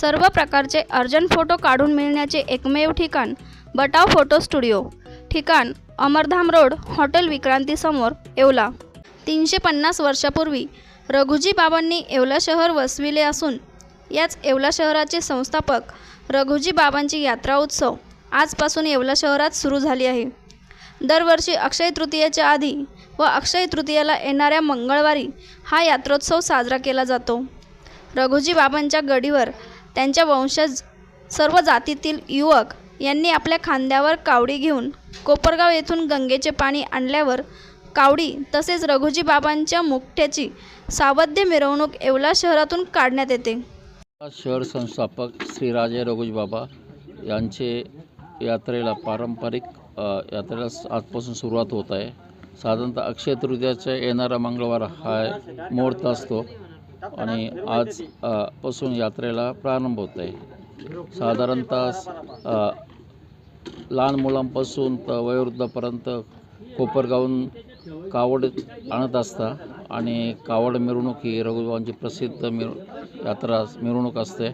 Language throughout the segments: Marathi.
सर्व प्रकारचे अर्जंट फोटो काढून मिळण्याचे एकमेव ठिकाण बटाव फोटो स्टुडिओ. ठिकाण अमरधाम रोड हॉटेल विक्रांतीसमोर येवला. तीनशे पन्नास वर्षापूर्वी रघुजी बाबांनी येवला शहर वसविले असून याच येवला शहराचे संस्थापक रघुजी बाबांची यात्रा उत्सव आजपासून येवला शहरात सुरू झाली आहे. दरवर्षी अक्षय तृतीयेच्या आधी व अक्षय तृतीयेला येणाऱ्या मंगळवारी हा यात्रोत्सव साजरा केला जातो. रघुजी बाबांच्या गडीवर त्यांच्या वंशज सर्व जातीतील युवक यांनी आपल्या खांद्यावर कावडी घेऊन कोपरगाव येथून गंगेचे पाणी आणल्यावर कावडी तसेच रघुजी बाबांच्या मुकट्याची सावध्य मिरवणूक येवला शहरातून काढण्यात येते. शहर संस्थापक श्री राजे बाबा यांचे यात्रेला पारंपरिक यात्रेला आजपासून सुरुवात होत आहे. साधारणतः अक्षय तृतीयाचा येणारा मंगळवार हा मुहूर्त असतो. आणि आज पासून यात्रेला प्रारंभ होत आहे साधारणतः लहान मुलांपासून तर वयोवृद्धापर्यंत कोपरगावून कावड आणत असता आणि कावड मिरवणूक ही रघुबाबांची प्रसिद्ध मिर यात्रा मिरवणूक असते.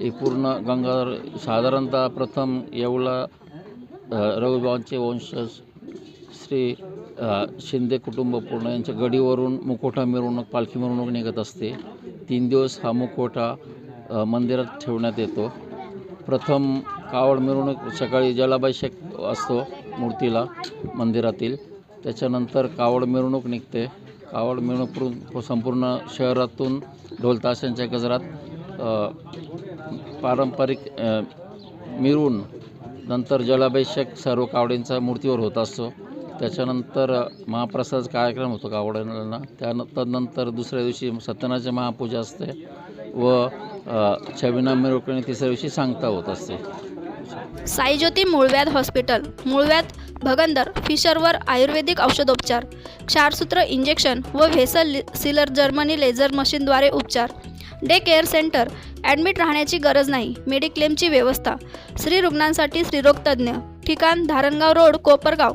ही पूर्ण गंगाधर साधारणतः प्रथम येवला रघुबाबांचे वंशज श्री शिंदे कुटुंब पूर्ण यांच्या गडीवरून मुखोटा मिरवणूक पालखी मिरवणूक निघत असते. तीन दिवस हा मुखोटा मंदिरात ठेवण्यात येतो. प्रथम कावड मिरवणूक सकाळी जलाभिषेक असतो मूर्तीला मंदिरातील. त्याच्यानंतर कावड मिरवणूक निघते. कावड मिरवणूक संपूर्ण शहरातून ढोलताशांच्या गजरात पारंपरिक मिरवून नंतर जलाभिषेक सर्व कावडींचा मूर्तीवर होत असतो. त्याच्यानंतर महाप्रसाद कार्यक्रम होतो गावड्यांना. त्यानंतर दुसऱ्या दिवशी सत्यनाची महापूजा असते व अ, छबिना तिसऱ्या दिवशी सांगता होत असते. साईज्योती मूळव्याध हॉस्पिटल मूळव्याध भगंदर फिशरवर आयुर्वेदिक औषधोपचार क्षारसूत्र इंजेक्शन व व्हेसल सिलर जर्मनी लेझर मशीनद्वारे उपचार. डे केअर सेंटर ॲडमिट राहण्याची गरज नाही मेडिक्लेमची व्यवस्था स्त्री रुग्णांसाठी स्त्रीरोगतज्ञ ठिकाण धारणगाव रोड कोपरगाव.